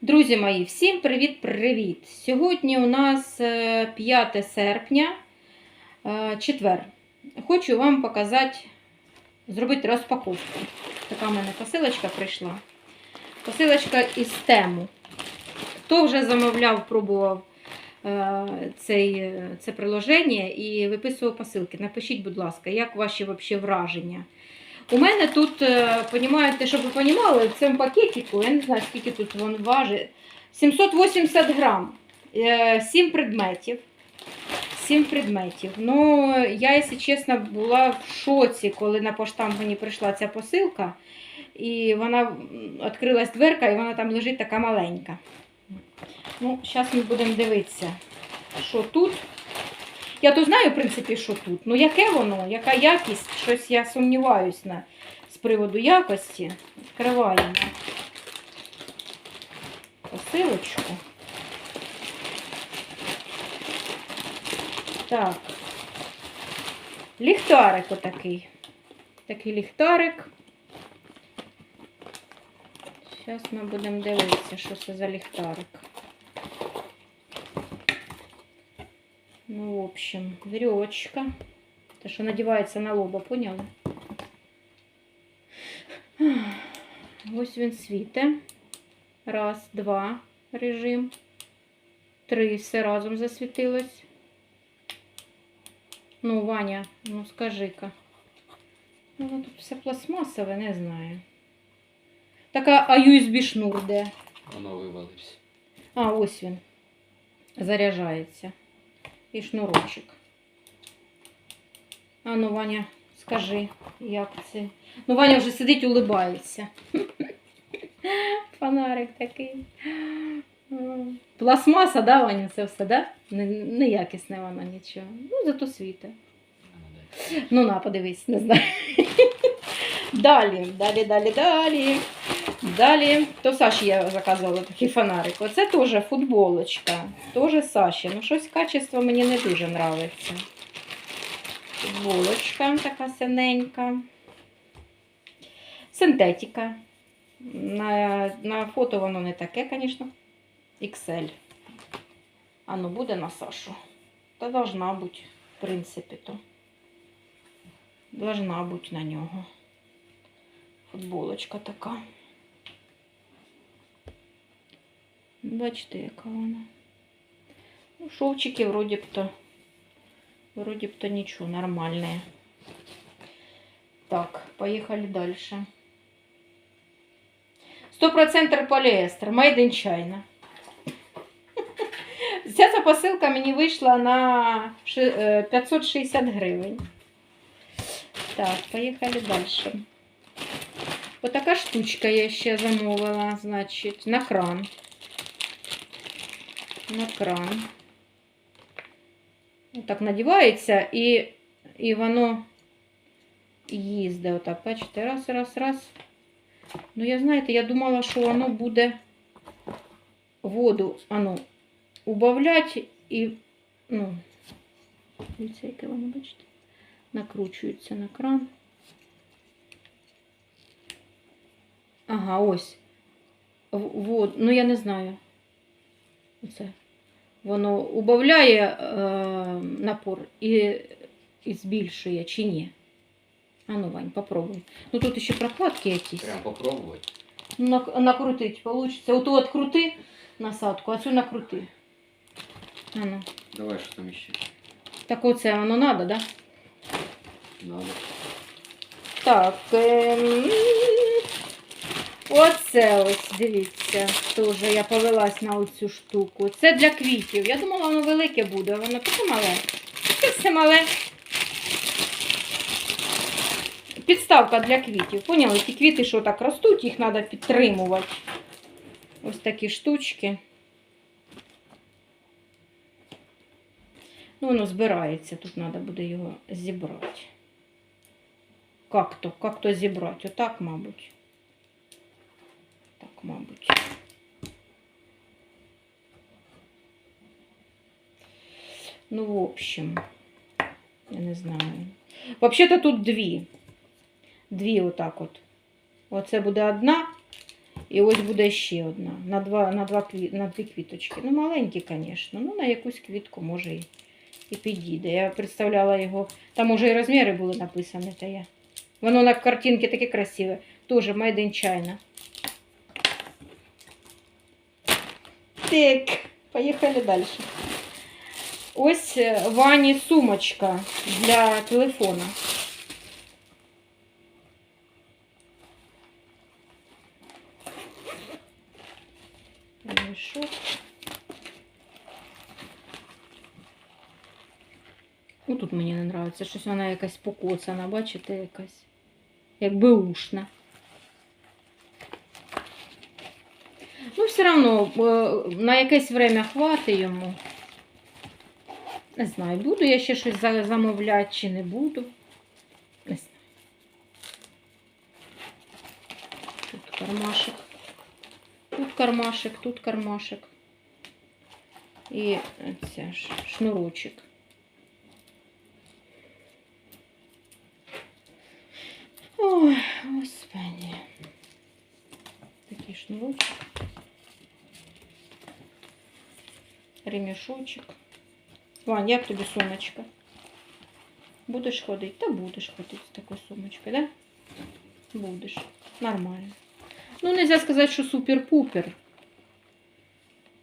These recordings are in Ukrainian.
Друзі мої, всім привіт-привіт! Сьогодні у нас е, 5 серпня, е, четвер. Хочу вам показати, зробити розпаковку. Така в мене посилочка прийшла. Посилочка із тему. Хто вже замовляв, пробував е, цей, е, це приложення і виписував посилки. Напишіть, будь ласка, як ваші вообще враження. У мене тут, е, понімаєте, щоб ви розуміли, в цьому пакетику, я не знаю, скільки тут він важить, 780 грам, 7 предметів. 7 предметів. Ну, я, якщо чесно, була в шоці, коли на поштамп мені прийшла ця посилка. І вона відкрилась дверка, і вона там лежить така маленька. Ну, зараз ми будемо дивитися, що тут. Я то знаю, в принципі, що тут. Ну, яке воно, яка якість, щось я сумніваюсь на, з приводу якості. Відкриваємо посилочку. Так. Ліхтарик отакий. Такий ліхтарик. Зараз ми будемо дивитися, що це за ліхтарик. Ну, в общем, веревочка. Те, що надівається на лоба, поняли? Ось він світе. Раз, два режим. Три все разом засвітилось. Ну, Ваня, ну скажи-ка. Ну, воно тут все пластмасове, не знаю. Така, а USB шнур де? Воно вивалився. А, ось він. Заряджається. І шнурочок. А ну, Ваня, скажи, як це? Ну, Ваня вже сидить, улибається. Фонарик такий. Пластмаса, да, Ваня, це все, да? Неякісне воно нічого. Ну, зато світе. Дай. Ну, на, подивись, не знаю. Далі, далі, далі, далі. Далі. То Саші я заказувала такий фонарик. Оце теж футболочка. Теж Саші. Ну, щось качество мені не дуже подобається. Футболочка така синенька. Синтетика. На, на фото воно не таке, звісно. XL. А ну буде на Сашу. Та должна бути, в принципі, то должна бути на нього. Футболочка така. Бачите, яка вона. Ну, шовчики вроді б то. Вроді б то нічого, нормальне. Так, поїхали далі. 100% поліестер, made in China. Ця ця посилка мені вийшла на е, 560 гривень. Так, поїхали далі. Отака штучка я ще замовила, значить, на кран. На кран. Отак надівається і, і воно їздить. Отак, бачите, раз, раз, раз. Ну, я знаєте, я думала, що воно буде воду, ану, убавлять і, ну, дивіться, воно, бачите, накручується на кран. Ага, ось. В- Вот, ну я не знаю. Оце. Воно убавляє е, напор і, і збільшує чи ні. А ну, Вань, попробуй. Ну тут ще прокладки якісь. Прям попробувати. Ну, нак- накрутить получится. Вот от крути насадку, а цю накрути. А ну. Давай, що там ще? Так оце воно надо, да? Надо. Так. Ем... Оце ось, дивіться, теж я повелась на оцю штуку. Це для квітів. Я думала, воно велике буде, а воно таке мале. Це все мале. Підставка для квітів. Поняли? Ті квіти, що так ростуть, їх треба підтримувати. Ось такі штучки. Ну, воно збирається, тут треба буде його зібрати. Как то? Как то зібрати? Отак, мабуть. Мабуть. Ну, в общем, я не знаю. Взагалі-то тут дві. Дві отак от. Оце буде одна, І ось буде ще одна. На, два, на, два, на дві квіточки. Ну, маленькі, звісно. Ну, на якусь квітку може і, і підійде. Я представляла його. Там уже і розміри були написані, та я. Воно на картинці таке красиве. Тоже Made in China. Так, поїхали далі. Ось е, Вані сумочка для телефона. Мішок. Ну, тут мені не подобається, щось вона якась покоцана, бачите, якась. Якби ушна. Ну, все одно е, на якесь время хватить йому. Не знаю, буду я ще щось замовляти чи не буду. Не знаю. Тут кармашек. Тут кармашек, тут кармашек. І ця ж шнурочок. Ой, господи. Такий шнурочок. Ремішочок. Вань, як тобі сумочка? Будеш ходити? Та будеш ходити з такою сумочкою, да? Будеш. Нормально. Ну, нельзя сказати, що супер-пупер.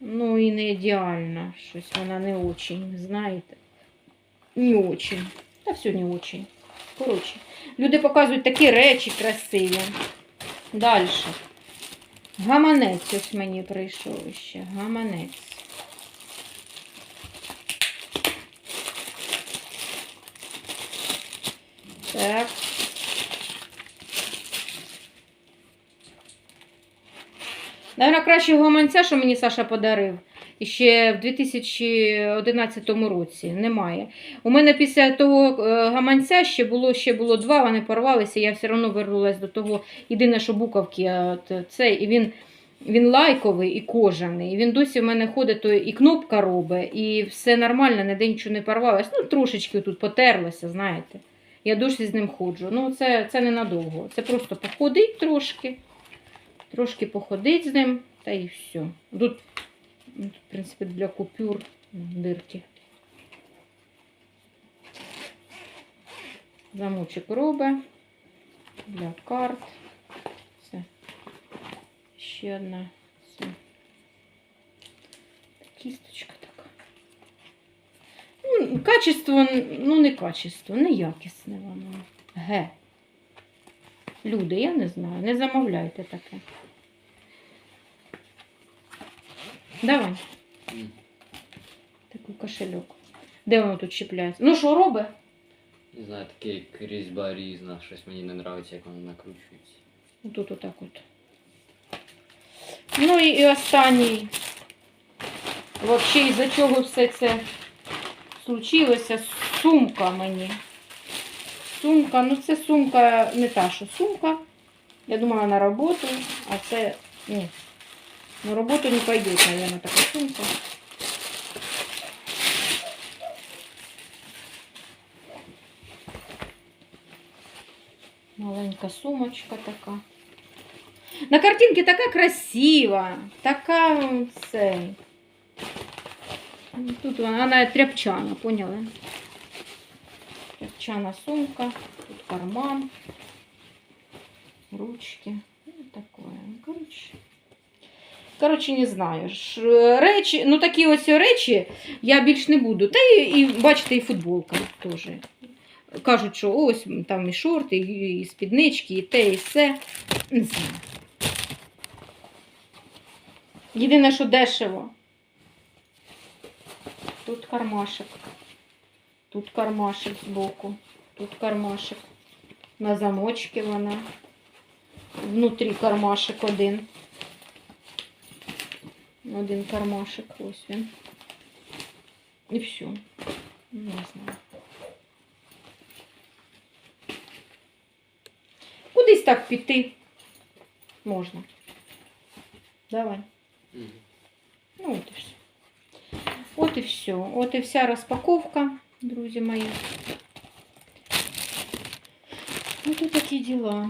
Ну і не ідеально. Щось вона не очень, знаєте. Не очень. Та все не очень. Коротше. Люди показують такі речі красиві. Далі. Гаманець ось мені прийшов ще. Гаманець. Так. Наверно, кращого гаманця, що мені Саша подарив, ще в 2011 році немає. У мене після того е, гаманця ще було, ще було два, вони порвалися, я все одно вернулася до того. Єдине, що буковки, це, і він, він лайковий і кожаний. І він досі в мене ходить, то і кнопка робить, і все нормально, ніде нічого не порвалося. Ну, трошечки тут потерлося, знаєте. Я досі з ним ходжу. Ну, це, це ненадовго. Це просто походить трошки. Трошки походить з ним, та і все. Тут, в принципі, для купюр дирки. Замочок робить для карт. Це ще одна. Це. Кісточка качество, ну не качество, неякісне воно. Ге. Люди, я не знаю, не замовляйте таке. Давай, такий кошельок. Де воно тут чіпляється? Ну що робить? Не знаю, такий як різьба різна, щось мені не подобається, як воно накручується. Тут отак от. Ну і, і останній. Взагалі, із-за чого все це случилося? Сумка мені. Сумка, ну це сумка не та, що сумка. Я думала на роботу, а це ні. На роботу не пойде, наверное, така сумка. Маленька сумочка така. На картинці така красива, така м, це. Тут вона, вона тряпчана, поняли? Тряпчана сумка, тут карман, ручки. Ну, такое. Ну, Коротше, не знаю. Речі, ну такі ось речі я більш не буду. Та і, і бачите, і футболка теж. Кажуть, що ось там і шорти, і, і спіднички, і те, і все. Не знаю. Єдине, що дешево. Тут кармашек. Тут кармашек збоку. Тут кармашек. На замочки вона. Внутрі кармашек один. Один кармашек, ось він. І все. Не знаю. Кудись так піти можна. Давай. Ну, от і все. От і все. От і вся розпаковка, друзі мої. Ну, тут такі діла.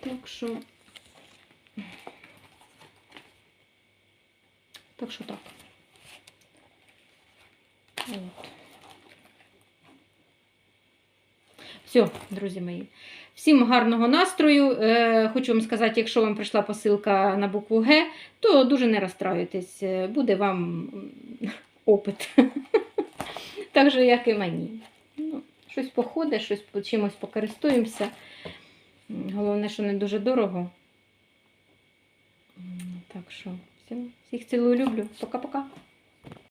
Так що Так що так. От. Все, друзі мої. Всім гарного настрою. Е, хочу вам сказати, якщо вам прийшла посилка на букву Г, то дуже не розстраюйтесь. Е, Буде вам опит. Так же, як і мені. Ну, щось походить, щось чимось покористуємося. Головне, що не дуже дорого. Так що, всім, всіх цілую, люблю. Пока-пока.